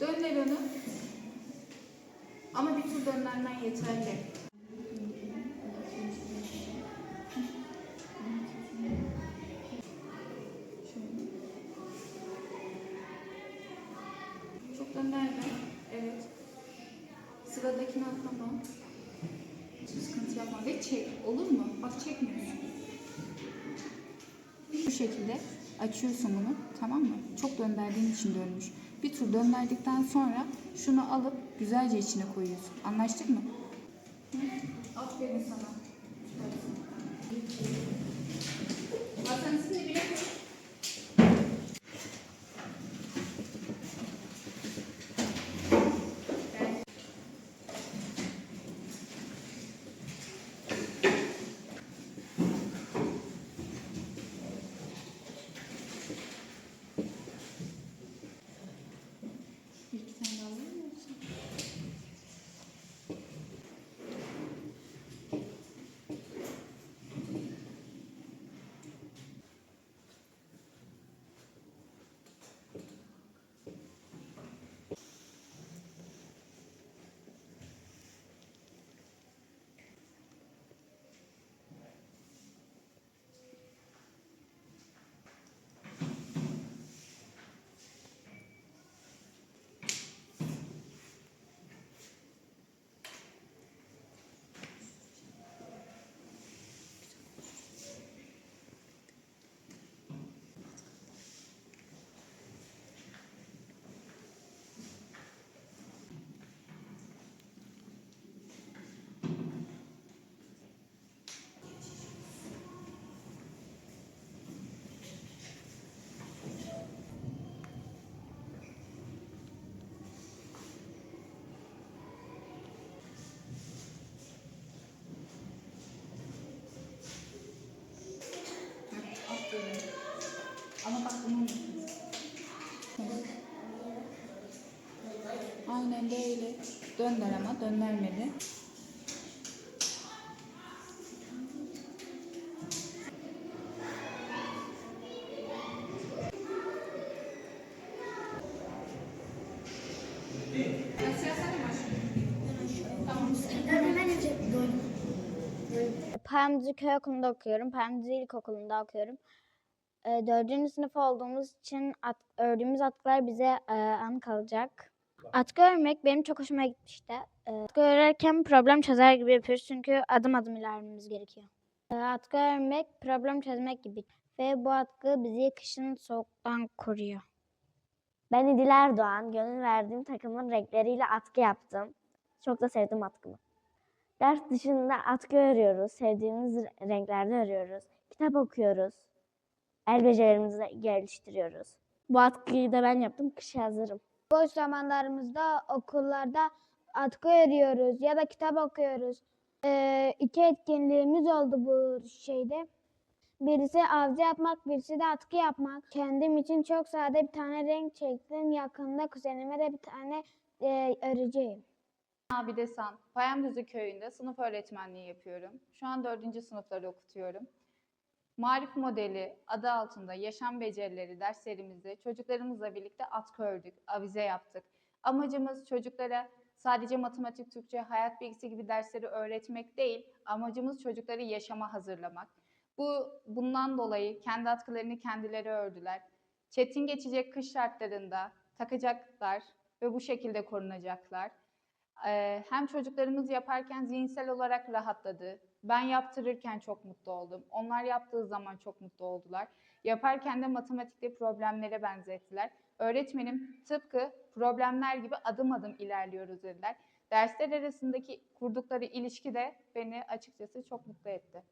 Dönder onu. Ama bir tur döndermen yeterli. Çok dönderme. Evet. Sıradakini atlama. Hiçbir sıkıntı yapma ve çek. Olur mu? Bak çekmiyorsun. Bu şekilde açıyorsun bunu. Tamam mı? Çok dönderdiğin için dönmüş. Bir tur dönderdikten sonra şunu alıp güzelce içine koyuyorsun. Anlaştık mı? Hı? Aferin sana. Hasan ismini bile Dönder ama döndürmedi. Payamcı Köy Okulu'nda okuyorum. Payamcı İlkokulu'nda okuyorum. E, dördüncü sınıf olduğumuz için at, ördüğümüz atkılar bize e, an kalacak. Atkı örmek benim çok hoşuma gitmişti. E, atkı örerken problem çözer gibi yapıyoruz çünkü adım adım ilerlememiz gerekiyor. E, atkı örmek problem çözmek gibi ve bu atkı bizi kışın soğuktan koruyor. Ben İdil Erdoğan, gönül verdiğim takımın renkleriyle atkı yaptım. Çok da sevdim atkımı. Ders dışında atkı örüyoruz, sevdiğimiz re- renklerde örüyoruz. Kitap okuyoruz, el becerilerimizi geliştiriyoruz. Bu atkıyı da ben yaptım, kışa hazırım. Boş zamanlarımızda okullarda atkı örüyoruz ya da kitap okuyoruz. Ee, iki etkinliğimiz oldu bu şeyde. Birisi avcı yapmak, birisi de atkı yapmak. Kendim için çok sade bir tane renk çektim. Yakında kuzenime de bir tane e, öreceğim. Abide San, Payamdüzü köyünde sınıf öğretmenliği yapıyorum. Şu an dördüncü sınıfları okutuyorum. Marif modeli adı altında yaşam becerileri derslerimizde çocuklarımızla birlikte atkı ördük, avize yaptık. Amacımız çocuklara sadece matematik, Türkçe, hayat bilgisi gibi dersleri öğretmek değil, amacımız çocukları yaşama hazırlamak. Bu bundan dolayı kendi atkılarını kendileri ördüler. Çetin geçecek kış şartlarında takacaklar ve bu şekilde korunacaklar. Ee, hem çocuklarımız yaparken zihinsel olarak rahatladı. Ben yaptırırken çok mutlu oldum. Onlar yaptığı zaman çok mutlu oldular. Yaparken de matematikte problemlere benzettiler. Öğretmenim tıpkı problemler gibi adım adım ilerliyoruz dediler. Dersler arasındaki kurdukları ilişki de beni açıkçası çok mutlu etti.